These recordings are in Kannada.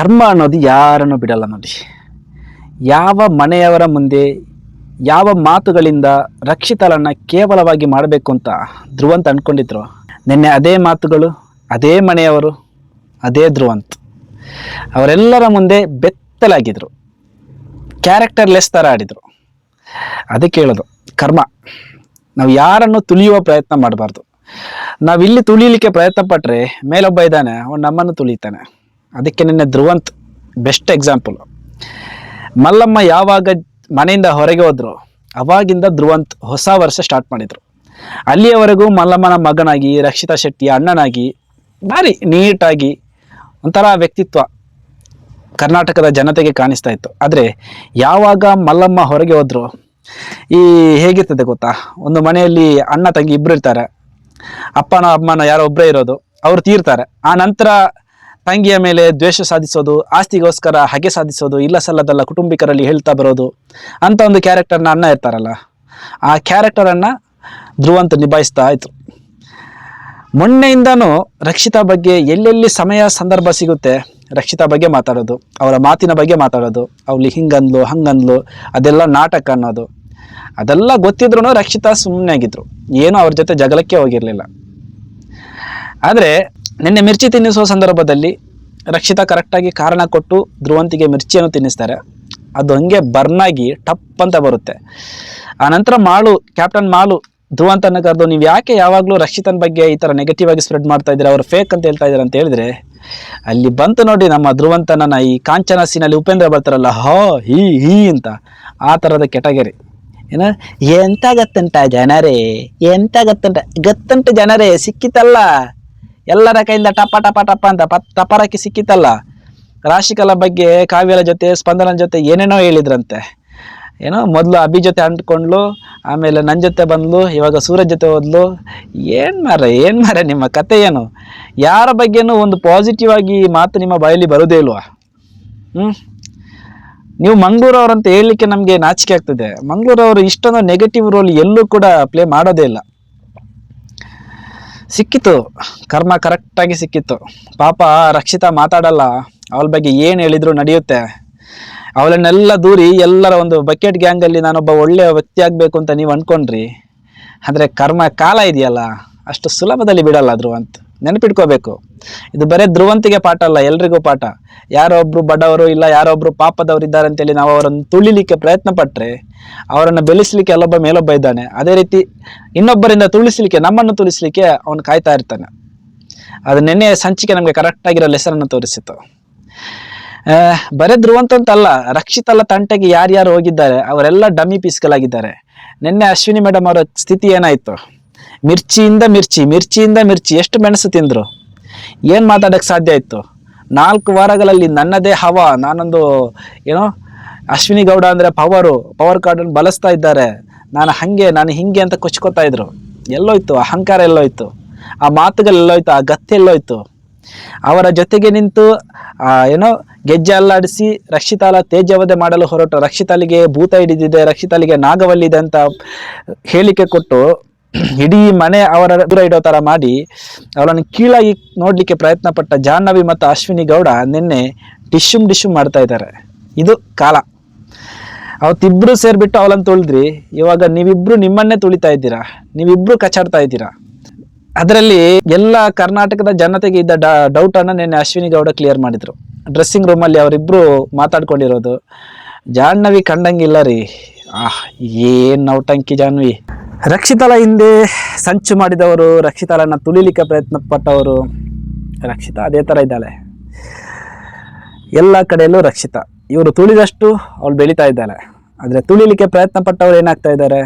ಕರ್ಮ ಅನ್ನೋದು ಯಾರನ್ನು ಬಿಡಲ್ಲ ನೋಡಿ. ಯಾವ ಮನೆಯವರ ಮುಂದೆ, ಯಾವ ಮಾತುಗಳಿಂದ ರಕ್ಷಿತಳನ್ನು ಕೇವಲವಾಗಿ ಮಾಡಬೇಕು ಅಂತ ಧ್ರುವಂತ ಅಂದ್ಕೊಂಡಿದ್ರು ನಿನ್ನೆ ಅದೇ ಮಾತುಗಳು, ಅದೇ ಮನೆಯವರು, ಅದೇ ಧ್ರುವಂತ್. ಅವರೆಲ್ಲರ ಮುಂದೆ ಬೆತ್ತಲಾಗಿದ್ರು. ಕ್ಯಾರೆಕ್ಟರ್ಲೆಸ್ ಥರ ಆಡಿದರು. ಅದಕ್ಕೆ ಹೇಳೋದು, ಕರ್ಮ. ನಾವು ಯಾರನ್ನು ತುಳಿಯುವ ಪ್ರಯತ್ನ ಮಾಡಬಾರ್ದು. ನಾವಿಲ್ಲಿ ತುಳಿಲಿಕ್ಕೆ ಪ್ರಯತ್ನ ಪಟ್ಟರೆ ಮೇಲೊಬ್ಬ ಇದ್ದಾನೆ, ಅವನು ನಮ್ಮನ್ನು ತುಳಿತಾನೆ. ಅದಕ್ಕೆ ನಿನ್ನೆ ಧ್ರುವಂತ್ ಬೆಸ್ಟ್ ಎಕ್ಸಾಂಪಲ್ ಮಲ್ಲಮ್ಮ ಯಾವಾಗ ಮನೆಯಿಂದ ಹೊರಗೆ ಹೋದ್ರು ಅವಾಗಿಂದ ಧ್ರುವಂತ್ ಹೊಸ ವರ್ಷ ಸ್ಟಾರ್ಟ್ ಮಾಡಿದ್ರು. ಅಲ್ಲಿಯವರೆಗೂ ಮಲ್ಲಮ್ಮನ ಮಗನಾಗಿ, ರಕ್ಷಿತಾ ಶೆಟ್ಟಿ ಅಣ್ಣನಾಗಿ ಭಾರಿ ನೀಟಾಗಿ ಒಂಥರ ವ್ಯಕ್ತಿತ್ವ ಕರ್ನಾಟಕದ ಜನತೆಗೆ ಕಾಣಿಸ್ತಾ ಇತ್ತು. ಆದರೆ ಯಾವಾಗ ಮಲ್ಲಮ್ಮ ಹೊರಗೆ ಹೋದ್ರು, ಈ ಹೇಗಿರ್ತದೆ ಗೊತ್ತಾ? ಒಂದು ಮನೆಯಲ್ಲಿ ಅಣ್ಣ ತಂಗಿ ಇಬ್ಬರು ಇರ್ತಾರೆ. ಅಪ್ಪನ ಅಮ್ಮನ ಯಾರೋ ಒಬ್ಬರೇ ಇರೋದು, ಅವ್ರು ತೀರ್ತಾರೆ. ಆ ನಂತರ ತಂಗಿಯ ಮೇಲೆ ದ್ವೇಷ ಸಾಧಿಸೋದು, ಆಸ್ತಿಗೋಸ್ಕರ ಹಗೆ ಸಾಧಿಸೋದು, ಇಲ್ಲ ಸಲ್ಲದಲ್ಲ ಕುಟುಂಬಿಕರಲ್ಲಿ ಹೇಳ್ತಾ ಬರೋದು, ಅಂತ ಒಂದು ಕ್ಯಾರೆಕ್ಟರ್ನ ಅಣ್ಣ ಇರ್ತಾರಲ್ಲ, ಆ ಕ್ಯಾರೆಕ್ಟರನ್ನು ಧ್ರುವಂತ ನಿಭಾಯಿಸ್ತಾ ಇದ್ರು. ಮೊನ್ನೆಯಿಂದನೂ ರಕ್ಷಿತಾ ಬಗ್ಗೆ ಎಲ್ಲೆಲ್ಲಿ ಸಮಯ, ಸಂದರ್ಭ ಸಿಗುತ್ತೆ, ರಕ್ಷಿತಾ ಬಗ್ಗೆ ಮಾತಾಡೋದು, ಅವರ ಮಾತಿನ ಬಗ್ಗೆ ಮಾತಾಡೋದು, ಅವಳು ಹಿಂಗಂದ್ಲು ಹಂಗಂದ್ಲು ಅದೆಲ್ಲ ನಾಟಕ ಅನ್ನೋದು. ಅದೆಲ್ಲ ಗೊತ್ತಿದ್ರು ರಕ್ಷಿತಾ ಸುಮ್ಮನೆ ಆಗಿದ್ರು, ಏನೂ ಅವ್ರ ಜೊತೆ ಜಗಳಕ್ಕೆ ಹೋಗಿರಲಿಲ್ಲ. ಆದರೆ ನಿನ್ನೆ ಮಿರ್ಚಿ ತಿನ್ನಿಸುವ ಸಂದರ್ಭದಲ್ಲಿ ರಕ್ಷಿತಾ ಕರೆಕ್ಟಾಗಿ ಕಾರಣ ಕೊಟ್ಟು ಧ್ರುವಂತಿಗೆ ಮಿರ್ಚಿಯನ್ನು ತಿನ್ನಿಸ್ತಾರೆ. ಅದು ಹಂಗೆ ಬರ್ನಾಗಿ ಟಪ್ ಅಂತ ಬರುತ್ತೆ. ಆ ನಂತರ ಮಾಳು, ಕ್ಯಾಪ್ಟನ್ ಮಾಳು ಧ್ರುವಂತನ ಕರೆದು ನೀವು ಯಾಕೆ ಯಾವಾಗಲೂ ರಕ್ಷಿತನ ಬಗ್ಗೆ ಈ ಥರ ನೆಗೆಟಿವ್ ಆಗಿ ಸ್ಪ್ರೆಡ್ ಮಾಡ್ತಾ ಇದ್ದೀರಾ? ಅವ್ರು ಫೇಕ್ ಅಂತ ಹೇಳ್ತಾ ಇದ್ದಾರೆ ಅಂತ ಹೇಳಿದ್ರೆ, ಅಲ್ಲಿ ಬಂತು ನೋಡಿ ನಮ್ಮ ಧ್ರುವಂತನ ಈ ಕಾಂಚನ ಸೀನಲ್ಲಿ ಉಪೇಂದ್ರ ಬರ್ತಾರಲ್ಲ, ಹೋ, ಹೀ ಹೀ ಅಂತ. ಆ ಥರದ ಕೆಟಗರಿ. ಏನ? ಎಂತ ಗತ್ತಂಟ ಜನರೇ? ಎಂತ ಗತ್ತಂಟ? ಗತ್ತಂಟ ಜನರೇ, ಸಿಕ್ಕಿತಲ್ಲ. ಎಲ್ಲರ ಕೈಯಿಂದ ಟಪ ಟಪ ಟಪ ಅಂತ ಪ ಟಪರಕ್ಕೆ ಸಿಕ್ಕಿತಲ್ಲ ರಾಶಿಕಲ ಬಗ್ಗೆ ಕಾವ್ಯರ ಜೊತೆ ಸ್ಪಂದನ ಜೊತೆ ಏನೇನೋ ಹೇಳಿದ್ರಂತೆ. ಏನೋ ಮೊದಲು ಅಭಿ ಜೊತೆ ಅಂಟ್ಕೊಂಡ್ಲು, ಆಮೇಲೆ ನನ್ನ ಜೊತೆ ಬಂದ್ಲು, ಇವಾಗ ಸೂರಜ್ ಜೊತೆ ಹೋದ್ಲು. ಏನು ಮಾರ ಏನು ಮಾರ ನಿಮ್ಮ ಕತೆ ಏನು? ಯಾರ ಬಗ್ಗೆನೂ ಒಂದು ಪಾಸಿಟಿವ್ ಆಗಿ ಮಾತು ನಿಮ್ಮ ಬಾಯಲ್ಲಿ ಬರೋದೇ ಇಲ್ವಾ? ಹ್ಞೂ ನೀವು ಮಂಗಳೂರವ್ರು ಅಂತ ಹೇಳಲಿಕ್ಕೆ ನಮಗೆ ನಾಚಿಕೆ ಆಗ್ತದೆ. ಮಂಗಳೂರವರು ಇಷ್ಟೊಂದು ನೆಗೆಟಿವ್ ರೋಲ್ ಎಲ್ಲೂ ಕೂಡ ಪ್ಲೇ ಮಾಡೋದೇ ಇಲ್ಲ. ಸಿಕ್ಕಿತು. ಕರ್ಮ ಕರೆಕ್ಟಾಗಿ ಸಿಕ್ಕಿತ್ತು. ಪಾಪ ರಕ್ಷಿತಾ ಮಾತಾಡಲ್ಲ. ಅವಳ ಬಗ್ಗೆ ಏನು ಹೇಳಿದ್ರು ನಡೆಯುತ್ತೆ. ಅವಳನ್ನೆಲ್ಲ ದೂರಿ ಎಲ್ಲರ ಒಂದು ಬಕೆಟ್ ಗ್ಯಾಂಗಲ್ಲಿ ನಾನೊಬ್ಬ ಒಳ್ಳೆಯ ವ್ಯಕ್ತಿ ಆಗಬೇಕು ಅಂತ ನೀವು ಅಂದ್ಕೊಂಡ್ರಿ ಆದರೆ ಕರ್ಮ ಕಾಲ ಇದೆಯಲ್ಲ. ಅಷ್ಟು ಸುಲಭದಲ್ಲಿ ಬಿಡಲ್ಲ ಧ್ರುವಂತ್. ನೆನಪಿಟ್ಕೋಬೇಕು. ಇದು ಬರೀ ಧ್ರುವಂತಿಗೆ ಪಾಠ ಅಲ್ಲ ಎಲ್ರಿಗೂ ಪಾಠ. ಯಾರೊಬ್ರು ಬಡವರು ಇಲ್ಲ ಯಾರೊಬ್ರು ಪಾಪದವರು ಇದ್ದಾರೆ ಅಂತೇಳಿ ನಾವು ಅವರನ್ನು ತುಳಿಲಿಕ್ಕೆ ಪ್ರಯತ್ನ ಪಟ್ಟರೆ ಅವರನ್ನು ಬೆಳೆಸಲಿಕ್ಕೆ ಎಲ್ಲೊಬ್ಬ ಮೇಲೊಬ್ಬ ಇದ್ದಾನೆ. ಅದೇ ರೀತಿ ಇನ್ನೊಬ್ಬರಿಂದ ತುಳಿಸಲಿಕ್ಕೆ ನಮ್ಮನ್ನು ತುಳಿಸಲಿಕ್ಕೆ ಅವನು ಕಾಯ್ತಾ ಇರ್ತಾನೆ. ಅದು ನಿನ್ನೆ ಸಂಚಿಕೆ ನಮಗೆ ಕರೆಕ್ಟಾಗಿರೋ ಲೆಸನನ್ನು ತೋರಿಸಿತ್ತು. ಆ, ಬರೇ ಧ್ರುವಂತ ಅಂತಲ್ಲ ರಕ್ಷಿತಲ್ಲ ತಂಟೆಗೆ ಯಾರ್ಯಾರು ಹೋಗಿದ್ದಾರೆ ಅವರೆಲ್ಲ ಡಮ್ಮಿ ಪೀಸ್ಗಳಾಗಿದ್ದಾರೆ ನಿನ್ನೆ ಅಶ್ವಿನಿ ಮೇಡಮ್ ಅವರ ಸ್ಥಿತಿ ಏನಾಯ್ತು? ಮಿರ್ಚಿಯಿಂದ ಮಿರ್ಚಿ ಮಿರ್ಚಿಯಿಂದ ಮಿರ್ಚಿ, ಎಷ್ಟು ಮೆಣಸು ತಿಂದರು? ಏನು ಮಾತಾಡೋಕ್ಕೆ ಸಾಧ್ಯ ಇತ್ತು? ನಾಲ್ಕು ವಾರಗಳಲ್ಲಿ ನನ್ನದೇ ಹವ, ನಾನೊಂದು, ಏನೋ, ಅಶ್ವಿನಿ ಗೌಡ ಅಂದರೆ ಪವರು, ಪವರ್ ಕಾರ್ಡನ್ನು ಬಳಸ್ತಾ ಇದ್ದಾರೆ. ನಾನು ಹಾಗೆ, ನಾನು ಹಿಂಗೆ ಅಂತ ಕೊಚ್ಕೋತಾ ಇದ್ರು. ಎಲ್ಲೋಯ್ತು, ಅಹಂಕಾರ ಎಲ್ಲೋಯ್ತು. ಆ ಮಾತುಗಳೆಲ್ಲೋಯ್ತು ಆ ಗತ್ತೆ ಎಲ್ಲೋಯ್ತು. ಅವರ ಜೊತೆಗೆ ನಿಂತು ಏನೋ, ಗೆಜ್ಜೆ ಅಲ್ಲಾಡಿಸಿ, ರಕ್ಷಿತಾಲ ತೇಜವಧೆ ಮಾಡಲು ಹೊರಟು. ರಕ್ಷಿತಾಲಿಗೆ ಭೂತ ಹಿಡಿದಿದೆ, ರಕ್ಷಿತಾಲಿಗೆ ನಾಗವಲ್ಲಿದೆ ಅಂತ ಹೇಳಿಕೆ ಕೊಟ್ಟು ಇಡೀ ಮನೆ ಅವರ ದೂರ ಇಡೋ ತರ ಮಾಡಿ ಅವಳನ್ನು ಕೀಳಾಗಿ ನೋಡಲಿಕ್ಕೆ ಪ್ರಯತ್ನ ಪಟ್ಟ ಜಾಹ್ನವಿ ಮತ್ತು ಅಶ್ವಿನಿ ಗೌಡ ನಿನ್ನೆ ಡಿಶುಮ್ ಡಿಶುಮ್ ಮಾಡ್ತಾ ಇದ್ದಾರೆ. ಇದು ಕಾಲ. ಅವತ್ತಿಬ್ರು ಸೇರಿಬಿಟ್ಟು ಅವಳನ್ನು ತುಳಿದ್ರಿ. ಇವಾಗ ನೀವಿಬ್ರು ನಿಮ್ಮನ್ನೇ ತುಳಿತಾ ಇದ್ದೀರಾ? ನೀವಿಬ್ರು ಕಚಾಡ್ತಾ ಇದ್ದೀರಾ? ಅದರಲ್ಲಿ ಎಲ್ಲ ಕರ್ನಾಟಕದ ಜನತೆಗೆ ಇದ್ದ ಡೌಟ್ ಅನ್ನ ನಿನ್ನೆ ಅಶ್ವಿನಿ ಗೌಡ ಕ್ಲಿಯರ್ ಮಾಡಿದ್ರು. ಡ್ರೆಸ್ಸಿಂಗ್ ರೂಮಲ್ಲಿ ಅವರಿಬ್ರು ಮಾತಾಡ್ಕೊಂಡಿರೋದು, ಜಾಹ್ನವಿ ಕಂಡಂಗಿಲ್ಲ ರೀ. ಆಹ್, ಏನ್ ನೌಟಂಕಿ ಜಾಹ್ನವಿ? ರಕ್ಷಿತಳ ಹಿಂದೆ ಸಂಚು ಮಾಡಿದವರು ರಕ್ಷಿತಲನ್ನು ತುಳಿಲಿಕ್ಕೆ ಪ್ರಯತ್ನ ಪಟ್ಟವರು ರಕ್ಷಿತ. ಅದೇ ಥರ ಇದ್ದಾಳೆ. ಎಲ್ಲ ಕಡೆಯಲ್ಲೂ ರಕ್ಷಿತ. ಇವರು ತುಳಿದಷ್ಟು ಅವಳು ಬೆಳೀತಾ ಇದ್ದಾಳೆ. ಆದರೆ ತುಳಿಲಿಕ್ಕೆ ಪ್ರಯತ್ನ ಪಟ್ಟವರು ಏನಾಗ್ತಾ ಇದ್ದಾರೆ?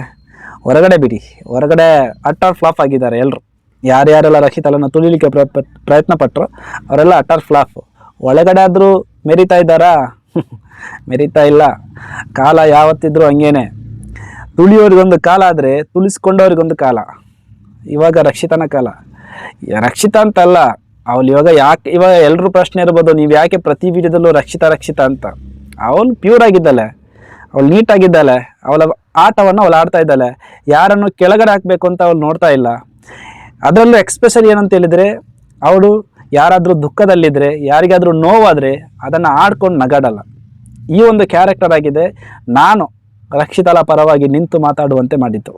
ಹೊರಗಡೆ ಬಿಡಿ. ಹೊರಗಡೆ ಅಟ್ಟಾರ್ ಫ್ಲಾಫ್ ಆಗಿದ್ದಾರೆ ಎಲ್ಲರೂ ಯಾರ್ಯಾರೆಲ್ಲ ರಕ್ಷಿತಲನ್ನು ತುಳಿಲಿಕ್ಕೆ ಪ್ರಯತ್ನ ಪಟ್ಟರು ಅವರೆಲ್ಲ ಅಟ್ಟಾರ್ ಫ್ಲಾಫ್. ಒಳಗಡೆ ಆದರೂ ಮೆರಿತಾ ಇದ್ದಾರಾ? ಮೆರಿತಾ ಇಲ್ಲ. ಕಾಲ ಯಾವತ್ತಿದ್ರೂ ಹಂಗೇನೆ. ತುಳಿಯೋರಿಗೊಂದು ಕಾಲ ಆದರೆ ತುಳಿಸ್ಕೊಂಡವ್ರಿಗೊಂದು ಕಾಲ. ಇವಾಗ ರಕ್ಷಿತನ ಕಾಲ. ರಕ್ಷಿತ ಅಂತಲ್ಲ ಅವಳು ಇವಾಗ ಯಾಕೆ ಇವಾಗ ಎಲ್ಲರೂ ಪ್ರಶ್ನೆ ಇರ್ಬೋದು, ನೀವು ಯಾಕೆ ಪ್ರತಿ ವಿಡಿಯೋದಲ್ಲೂ ರಕ್ಷಿತ ರಕ್ಷಿತ ಅಂತ. ಅವಳು ಪ್ಯೂರ್ ಆಗಿದ್ದಾಳೆ. ಅವಳು ನೀಟಾಗಿದ್ದಾಳೆ ಅವಳ ಆಟವನ್ನು ಅವಳು ಆಡ್ತಾ ಇದ್ದಾಳೆ. ಯಾರನ್ನು ಕೆಳಗಡೆ ಹಾಕಬೇಕು ಅಂತ ಅವಳು ನೋಡ್ತಾ ಇಲ್ಲ. ಅದರಲ್ಲೂ ಎಕ್ಸ್ಪೆಷಲಿ ಏನಂತ ಹೇಳಿದರೆ, ಅವಳು ಯಾರಾದರೂ ದುಃಖದಲ್ಲಿದ್ದರೆ ಯಾರಿಗಾದರೂ ನೋವಾದರೆ, ಅದನ್ನು ಆಡ್ಕೊಂಡು ನಗಾಡಲ್ಲ. ಈ ಒಂದು ಕ್ಯಾರೆಕ್ಟರ್ ಆಗಿದೆ. ನಾನು ರಕ್ಷಿತಳ ಪರವಾಗಿ ನಿಂತು ಮಾತಾಡುವಂತೆ ಮಾಡಿತು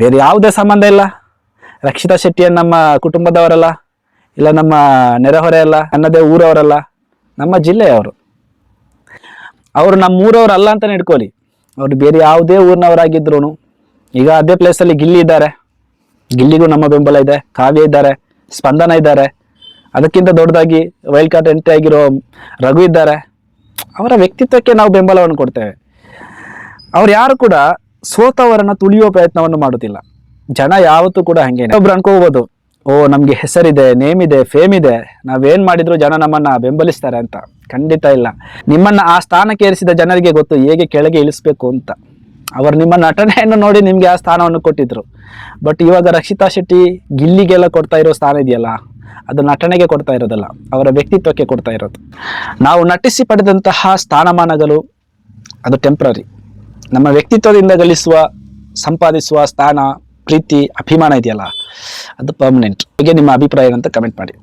ಬೇರೆ ಯಾವುದೇ ಸಂಬಂಧ ಇಲ್ಲ. ರಕ್ಷಿತಾ ಶೆಟ್ಟಿಯನ್ನು ನಮ್ಮ ಕುಟುಂಬದವರಲ್ಲ, ಇಲ್ಲ ನಮ್ಮ ನೆರೆಹೊರೆಯಲ್ಲ ಅನ್ನದೇ ಊರವರಲ್ಲ, ನಮ್ಮ ಜಿಲ್ಲೆಯವರು. ಅವರು ನಮ್ಮ ಊರವರಲ್ಲ ಅಂತಲೇ ಇಟ್ಕೊಳ್ಳಿ ಅವರು ಬೇರೆ ಯಾವುದೇ ಊರಿನವರಾಗಿದ್ರು ಈಗ ಅದೇ ಪ್ಲೇಸಲ್ಲಿ ಗಿಲ್ಲಿ ಇದ್ದಾರೆ. ಗಿಲ್ಲಿಗೂ ನಮ್ಮ ಬೆಂಬಲ ಇದೆ, ಕಾವ್ಯ ಇದ್ದಾರೆ, ಸ್ಪಂದನ ಇದ್ದಾರೆ. ಅದಕ್ಕಿಂತ ದೊಡ್ಡದಾಗಿ ವೈಲ್ಡ್ ಕಾರ್ಡ್ ಎಂಟ್ರಿ ಆಗಿರೋ ರಘು ಇದ್ದಾರೆ. ಅವರ ವ್ಯಕ್ತಿತ್ವಕ್ಕೆ ನಾವು ಬೆಂಬಲವನ್ನು ಕೊಡ್ತೇವೆ. ಅವ್ರು ಯಾರು ಕೂಡ ಸೋತವರನ್ನ ತುಳಿಯುವ ಪ್ರಯತ್ನವನ್ನು ಮಾಡುತ್ತಿಲ್ಲ ಜನ ಯಾವತ್ತೂ ಕೂಡ ಹಂಗೆ ಒಬ್ರು ಅನ್ಕೋಬಹುದು ಓ, ನಮಗೆ ಹೆಸರಿದೆ ನೇಮ್ ಇದೆ ಫೇಮ್ ಇದೆ ನಾವೇನ್ ಮಾಡಿದ್ರು ಜನ ನಮ್ಮನ್ನ ಬೆಂಬಲಿಸ್ತಾರೆ ಅಂತ. ಖಂಡಿತ ಇಲ್ಲ. ನಿಮ್ಮನ್ನ ಆ ಸ್ಥಾನಕ್ಕೆ ಏರಿಸಿದ ಜನರಿಗೆ ಗೊತ್ತು ಹೇಗೆ ಕೆಳಗೆ ಇಳಿಸ್ಬೇಕು ಅಂತ. ಅವರು ನಿಮ್ಮ ನಟನೆಯನ್ನು ನೋಡಿ ನಿಮಗೆ ಆ ಸ್ಥಾನವನ್ನು ಕೊಟ್ಟಿದ್ರು. ಬಟ್ ಇವಾಗ ರಕ್ಷಿತಾ ಶೆಟ್ಟಿ ಗಿಲ್ಲಿಗೆಲ್ಲ ಕೊಡ್ತಾ ಇರೋ ಸ್ಥಾನ ಇದೆಯಲ್ಲ, ಅದು ನಟನೆಗೆ ಕೊಡ್ತಾ ಇರೋದಲ್ಲ, ಅವರ ವ್ಯಕ್ತಿತ್ವಕ್ಕೆ ಕೊಡ್ತಾ ಇರೋದು. ನಾವು ನಟಿಸಿ ಪಡೆದಂತಹ ಸ್ಥಾನಮಾನಗಳು, ಅದು ಟೆಂಪ್ರರಿ ನಮ್ಮ ವ್ಯಕ್ತಿತ್ವದಿಂದ ಗಳಿಸುವ, ಸಂಪಾದಿಸುವ ಸ್ಥಾನ, ಪ್ರೀತಿ, ಅಭಿಮಾನ ಇದೆಯಲ್ಲ, ಅದು ಪರ್ಮನೆಂಟ್ ಬಗ್ಗೆ ನಿಮ್ಮ ಅಭಿಪ್ರಾಯ ಏನಂತ ಕಮೆಂಟ್ ಮಾಡಿ.